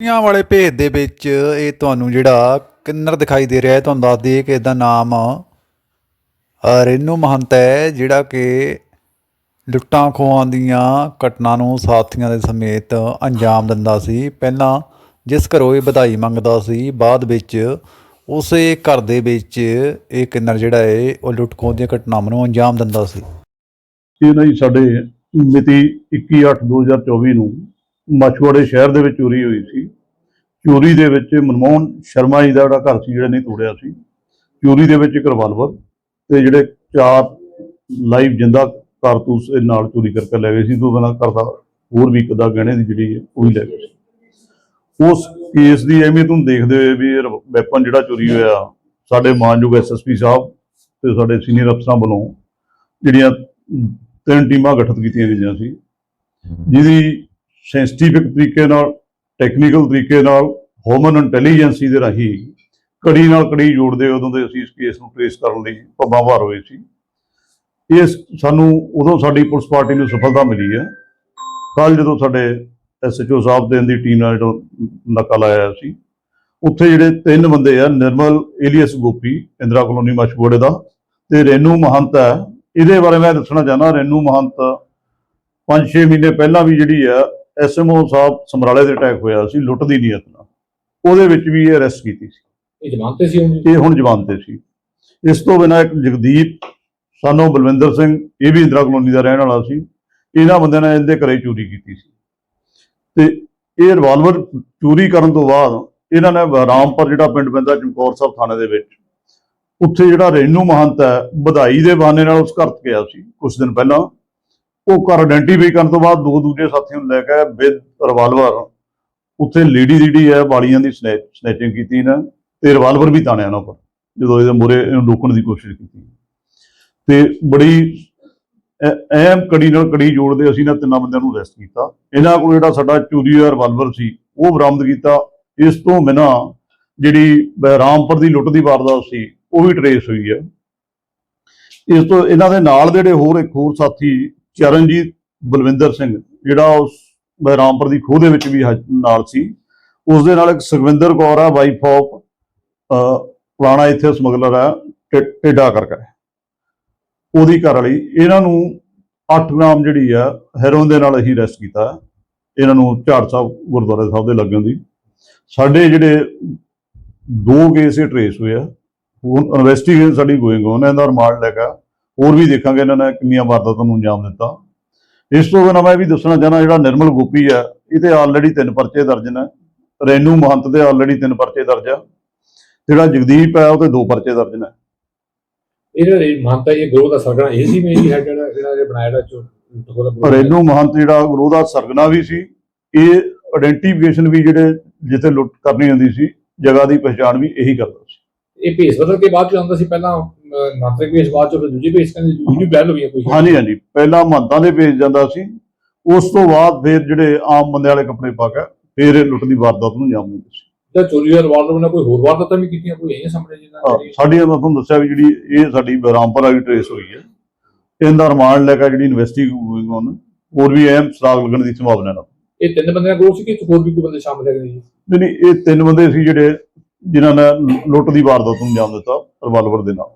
ਦੁਨੀਆਂ ਵਾਲੇ ਭੇਦ ਦੇ ਵਿੱਚ ਇਹ ਤੁਹਾਨੂੰ ਜਿਹੜਾ ਕਿੰਨਰ ਦਿਖਾਈ ਦੇ ਰਿਹਾ ਹੈ, ਤੁਹਾਨੂੰ ਦੱਸ ਦਈਏ ਕਿ ਇਹਦਾ ਨਾਮ ਰੇਨੂ ਮਹੰਤ ਹੈ, ਜਿਹੜਾ ਕਿ ਲੁੱਟਾਂ ਖੋਹਾਂ ਦੀਆਂ ਘਟਨਾ ਨੂੰ ਸਾਥੀਆਂ ਦੇ ਸਮੇਤ ਅੰਜਾਮ ਦਿੰਦਾ ਸੀ। ਪਹਿਲਾਂ ਜਿਸ ਘਰੋਂ ਇਹ ਵਧਾਈ ਮੰਗਦਾ ਸੀ, ਬਾਅਦ ਵਿੱਚ ਉਸੇ ਘਰ ਦੇ ਵਿੱਚ ਇਹ ਕਿੰਨਰ ਜਿਹੜਾ ਹੈ, ਉਹ ਲੁੱਟ ਖੋਹ ਦੀਆਂ ਘਟਨਾਵਾਂ ਨੂੰ ਅੰਜਾਮ ਦਿੰਦਾ ਸੀ। ਇਹ ਨਾ ਜੀ ਸਾਡੇ ਮਿਤੀ 21/8/2024 ਨੂੰ ਮਛਵਾੜੇ ਸ਼ਹਿਰ ਦੇ ਵਿੱਚ ਚੋਰੀ ਹੋਈ ਸੀ। ਚੋਰੀ ਦੇ ਵਿੱਚ ਮਨਮੋਹਨ ਸ਼ਰਮਾ ਜੀ ਦਾ ਜਿਹੜਾ ਘਰ ਸੀ ਜਿਹੜਾ ਨਹੀਂ ਤੋੜਿਆ ਸੀ। ਚੋਰੀ ਦੇ ਵਿੱਚ ਇੱਕ ਰਿਵਾਲਵਰ ਤੇ ਜਿਹੜੇ ਚਾਰ ਲਾਈਵ ਜਿੰਦਾ ਕਾਰਤੂਸ ਇਹ ਨਾਲ ਚੋਰੀ ਕਰਕੇ ਲੈ ਗਏ ਸੀ। ਤੋਂ ਬਿਨਾਂ ਕਰਦਾ ਹੋਰ ਵੀ ਇੱਕ ਦਾ ਗਹਿਣੇ ਦੀ ਜਿਹੜੀ ਹੈ ਉਹ ਵੀ ਲੈ ਗਏ ਸੀ। ਉਸ ਕੇਸ ਦੀ ਅਹਿਮੀਅਤ ਨੂੰ ਦੇਖਦੇ ਹੋਏ ਵੀ ਇਹ ਵੈਪਨ ਜਿਹੜਾ ਚੋਰੀ ਹੋਇਆ, ਸਾਡੇ ਮਾਨਯੋਗ ਐਸਐਸਪੀ ਸਾਹਿਬ ਤੇ ਸਾਡੇ ਸੀਨੀਅਰ ਅਫਸਰਾਂ ਵੱਲੋਂ ਜਿਹੜੀਆਂ ਤਿੰਨ ਟੀਮਾਂ ਗਠਿਤ ਕੀਤੀਆਂ ਗਈਆਂ ਸੀ। ਜਿਹਦੀ ਸੈਂਸਿਟੀਫਿਕ ਤਰੀਕੇ ਨਾਲ ਟੈਕਨੀਕਲ ਤਰੀਕੇ ਨਾਲ ਹਿਊਮਨ ਇੰਟੈਲੀਜੈਂਸੀ ਦੇ ਰਾਹੀਂ ਕੜੀ ਨਾਲ ਕੜੀ ਜੋੜਦੇ ਉਦੋਂ ਦੇ ਅਸੀਂ ਇਸ ਕੇਸ ਨੂੰ ਟ੍ਰੇਸ ਕਰਨ ਲਈ ਪੱਬਾਂ ਭਾਰ ਹੋਏ ਸੀ। ਇਹ ਸਾਨੂੰ ਉਦੋਂ ਸਾਡੀ ਪੁਲਿਸ ਪਾਰਟੀ ਨੂੰ ਸਫਲਤਾ ਮਿਲੀ ਹੈ। ਕੱਲ ਜਦੋਂ ਸਾਡੇ ਐਸਐਚਓ ਸਾਹਿਬ ਦੇ ਦੀ ਟੀਮ ਨਾਲ ਜਿਹੜਾ ਨਾਕਾ ਲਾਇਆ ਸੀ, ਉੱਥੇ ਜਿਹੜੇ ਤਿੰਨ ਬੰਦੇ ਆ, ਨਿਰਮਲ, ਏਲੀਅਸ ਗੋਪੀ, ਇੰਦਰਾ ਕਲੋਨੀ ਮਸ਼ਗੋੜੇ ਦਾ ਤੇ ਰੇਨੂ ਮਹੰਤ ਹੈ। ਇਹਦੇ ਬਾਰੇ ਮੈਂ ਦੱਸਣਾ ਚਾਹੁੰਦਾ, ਰੇਨੂ ਮਹੰਤ 5-6 ਮਹੀਨੇ ਪਹਿਲਾਂ ਵੀ ਜਿਹੜੀ ਆ ਐਸਐਮਓ ਸਾਹਿਬ ਸਮਰਾਲੇ ਦੇ ਅਟੈਕ ਹੋਇਆ ਸੀ ਲੁੱਟ ਦੀ ਨੀਅਤ ਨਾਲ ਉਹਦੇ ਵਿੱਚ ਵੀ ਇਹ ਅਰੈਸਟ ਕੀਤੀ ਸੀ। ਇਹ ਜਮਾਨਤੇ ਸੀ ਉਹਨੂੰ ਇਹ ਹੁਣ ਜਵਾਨ ਤੇ ਸੀ। ਇਸ ਤੋਂ ਬਿਨਾਂ ਇੱਕ ਜਗਦੀਪ ਸਾਨੂੰ ਬਲਵਿੰਦਰ ਸਿੰਘ ਇਹ ਵੀ ਇੰਦਰਾ ਕਲੋਨੀ ਦਾ ਰਹਿਣ ਵਾਲਾ ਸੀ। ਇਹਨਾਂ ਬੰਦਿਆਂ ਨੇ ਇਹਦੇ ਘਰੇ ਚੋਰੀ ਕੀਤੀ ਸੀ। ਤੇ ਇਹ ਰਿਵਾਲਵਰ ਚੋਰੀ ਕਰਨ ਤੋਂ ਬਾਅਦ ਇਹਨਾਂ ਨੇ ਰਾਮਪੁਰ ਜਿਹੜਾ ਪਿੰਡ ਪੈਂਦਾ ਚਮਕੌਰ ਸਾਹਿਬ ਥਾਣੇ ਦੇ ਵਿੱਚ ਉੱਥੇ ਜਿਹੜਾ ਰੇਨੂ ਮਹੰਤ ਹੈ ਵਧਾਈ ਦੇ ਬਹਾਨੇ ਨਾਲ ਉਸ ਘਰ ਗਿਆ ਸੀ ਕੁਝ ਦਿਨ ਪਹਿਲਾਂ। ਉਹ ਘਰ ਆਇਡੈਂਟੀਫਾਈ ਕਰਨ ਤੋਂ ਬਾਅਦ ਦੋ ਦੂਜੇ ਸਾਥੀਆਂ ਨੂੰ ਲੈ ਕੇ ਵਿਦ ਰਿਵਾਲਵਰ ਉੱਥੇ ਲੇਡੀ ਜਿਹੜੀ ਹੈ ਵਾਲੀਆਂ ਦੀ ਸਨੈਚਿੰਗ ਕੀਤੀ ਨਾ ਤੇ ਰਿਵਾਲਵਰ ਵੀ ਤਾਣਿਆ ਉਹਨਾਂ ਪਰ ਜਦੋਂ ਇਹਦੇ ਮੂਹਰੇ ਇਹਨੂੰ ਰੋਕਣ ਦੀ ਕੋਸ਼ਿਸ਼ ਕੀਤੀ। ਤੇ ਬੜੀ ਅਹਿਮ ਕੜੀ ਨਾਲ ਕੜੀ ਜੋੜਦੇ ਅਸੀਂ ਨਾ ਤਿੰਨਾਂ ਬੰਦਿਆਂ ਨੂੰ ਅਰੈਸਟ ਕੀਤਾ। ਇਹਨਾਂ ਕੋਲ ਜਿਹੜਾ ਸਾਡਾ ਚੋਰੀ ਹੋਇਆ ਰਿਵਾਲਵਰ ਸੀ, ਉਹ ਬਰਾਮਦ ਕੀਤਾ। ਇਸ ਤੋਂ ਬਿਨਾਂ ਜਿਹੜੀ ਰਾਮਪੁਰ ਦੀ ਲੁੱਟ ਦੀ ਵਾਰਦਾਤ ਸੀ, ਉਹ ਵੀ ਟਰੇਸ ਹੋਈ ਹੈ। ਇਸ ਤੋਂ ਇਹਨਾਂ ਦੇ ਨਾਲ ਜਿਹੜੇ ਹੋਰ ਇੱਕ ਹੋਰ ਸਾਥੀ ਚਰਨਜੀਤ ਬਲਵਿੰਦਰ ਸਿੰਘ, ਜਿਹੜਾ ਉਸ ਬਹਿਰਾਮਪੁਰ ਦੀ ਖੋਹ ਦੇ ਵਿੱਚ ਵੀ ਹਾਜ- ਨਾਲ ਸੀ ਉਸ ਦੇ ਨਾਲ ਇੱਕ ਸੁਖਵਿੰਦਰ ਕੌਰ ਆ ਵਾਈਫ ਆਫ ਪੁਰਾਣਾ ਇੱਥੇ ਸਮਗਲਰ ਹੈ ਟੇ- ਟੇਡਾ ਕਰਕੇ ਉਹਦੀ ਘਰ ਵਾਲੀ, ਇਹਨਾਂ ਨੂੰ 8 ਗ੍ਰਾਮ ਜਿਹੜੀ ਆ ਹੈਰੋਇਨ ਦੇ ਨਾਲ ਅਸੀਂ ਅਰੈਸਟ ਕੀਤਾ। ਇਹਨਾਂ ਨੂੰ ਝਾੜ ਸਾਹਿਬ, ਗੁਰਦੁਆਰਾ ਸਾਹਿਬ ਦੇ ਲੱਗਣ ਦੀ। ਸਾਡੇ ਜਿਹੜੇ ਦੋ ਕੇਸ ਇਹ ਟਰੇਸ ਹੋਏ ਆ ਹੁਣ ਇਨਵੈਸਟੀਗੇਸ਼ਨ ਸਾਡੀ ਗੋਇੰਗ ਉਹਨਾਂ ਦਾ ਰਿਮਾਂਡ ਲੈ ਕੇ ਹੋਰ ਵੀ ਦੇਖਾਂਗੇ ਇਹਨਾਂ ਨੇ ਕਿੰਨੀਆਂ ਵਾਰਦਾਤਾਂ ਨੂੰ ਅੰਜਾਮ ਦਿੱਤਾ। ਇਸ ਤੋਂ ਬਿਨਾਂ ਮੈਂ ਵੀ ਦੱਸਣਾ ਚਾਹਨਾ ਜਿਹੜਾ ਨਿਰਮਲ ਗੋਪੀ ਆ ਇਹ ਤੇ ਆਲਰੇਡੀ ਤਿੰਨ ਪਰਚੇ ਦਰਜ ਨੇ। ਰੇਨੂ ਮਹੰਤ ਦੇ ਆਲਰੇਡੀ ਤਿੰਨ ਪਰਚੇ ਦਰਜ ਆ। ਜਿਹੜਾ ਜਗਦੀਪ ਹੈ ਉਹ ਤੇ ਦੋ ਪਰਚੇ ਦਰਜ ਨੇ। ਇਹਦਾ ਇਹ ਮਾਨਤਾ ਇਹ ਗਰੋਹ ਦਾ ਸਰਗਣਾ ਇਹ ਸੀ ਮੇਰੀ ਹੈ ਜਿਹੜਾ ਜਿਹੜਾ ਇਹ ਬਣਾਇਆ ਜਿਹੜਾ ਚੋ ਗਰੋਹ ਰੇਨੂ ਮਹੰਤ ਜਿਹੜਾ ਗੁਰੂ ਦਾ ਸਰਗਨਾ ਵੀ ਸੀ ਇਹ ਆਇਡੈਂਟੀਫਿਕੇਸ਼ਨ ਵੀ ਜਿਹੜੇ ਜਿੱਥੇ ਲੁੱਟ ਕਰਨੀ ਹੁੰਦੀ ਸੀ ਜਗ੍ਹਾ ਦੀ ਪਛਾਣ ਵੀ ਇਹੀ ਕਰਦਾ ਸੀ। ਇਹ ਭੇਸ ਬਦਲ ਕੇ ਬਾਅਦ ਚ ਆਉਂਦਾ ਸੀ ਪਹਿਲਾਂ ਮਾਤਰਿਕ ਭੇਸ ਬਾਅਦ ਚ ਫਿਰ ਦੂਜੀ ਭੇਸ ਕਹਿੰਦੇ ਯੂਨੀ ਬੈਲ ਹੋਈ ਹੈ ਕੋਈ? ਹਾਂਜੀ ਹਾਂਜੀ। ਪਹਿਲਾਂ ਮਹੰਤਾਂ ਦੇ ਭੇਜ ਜਾਂਦਾ ਸੀ। ਉਸ ਤੋਂ ਬਾਅਦ ਫਿਰ ਜਿਹੜੇ ਆਮ ਬੰਦੇ ਵਾਲੇ ਕੱਪੜੇ ਪਾ ਕੇ ਫਿਰ ਇਹ ਲੁੱਟ ਦੀ ਵਾਰਦਾਤ ਨੂੰ ਅੰਜਾਮ ਦਿੰਦੇ ਸੀ। ਜਿਹੜਾ ਚੋਰੀ ਦਾ ਰਿਵਾਲਵਰ ਨੇ ਕੋਈ ਹੋਰ ਵਾਰਦਾਤਾਂ ਵੀ ਕੀਤੀਆਂ ਕੋਈ ਇਹ ਸਾਹਮਣੇ ਜਿੰਨਾ ਹਾਂ, ਸਾਡੀ ਮੈਂ ਤੁਹਾਨੂੰ ਦੱਸਿਆ ਵੀ ਜਿਹੜੀ ਇਹ ਸਾਡੀ ਰਾਮਪੁਰ ਵਾਲੀ ਟ੍ਰੇਸ ਹੋਈ ਹੈ। ਇਹਦਾ ਰਿਮਾਂਡ ਲੈ ਕੇ ਜਿਹੜੀ ਇਨਵੈਸਟੀਗੇਸ਼ਨ ਹੋਰ ਵੀ ਅਹਿਮ ਸਰਾਗ ਲੱਗਣ ਦੀ ਸੰਭਾਵਨਾ ਹੈ ਇਹ ਤਿੰਨ ਬੰਦਿਆਂ ਦਾ ਗਰੋਹ ਸੀ ਕਿ ਹੋਰ ਵੀ ਕੋਈ ਬੰਦੇ ਸ਼ਾਮਲ ਹੈਗੇ ਜੀ? ਨਹੀਂ ਨਹੀਂ ਇਹ ਤਿੰਨ ਬੰਦੇ ਸੀ ਜਿਹੜੇ ਜਿਨ੍ਹਾਂ ਨੇ ਲੁੱਟ ਦੀ ਵਾਰਦਾਤ ਨੂੰ ਅੰਜਾਮ ਦਿੱਤਾ ਰਿਵਾਲਵਰ ਦੇ ਨਾਲ।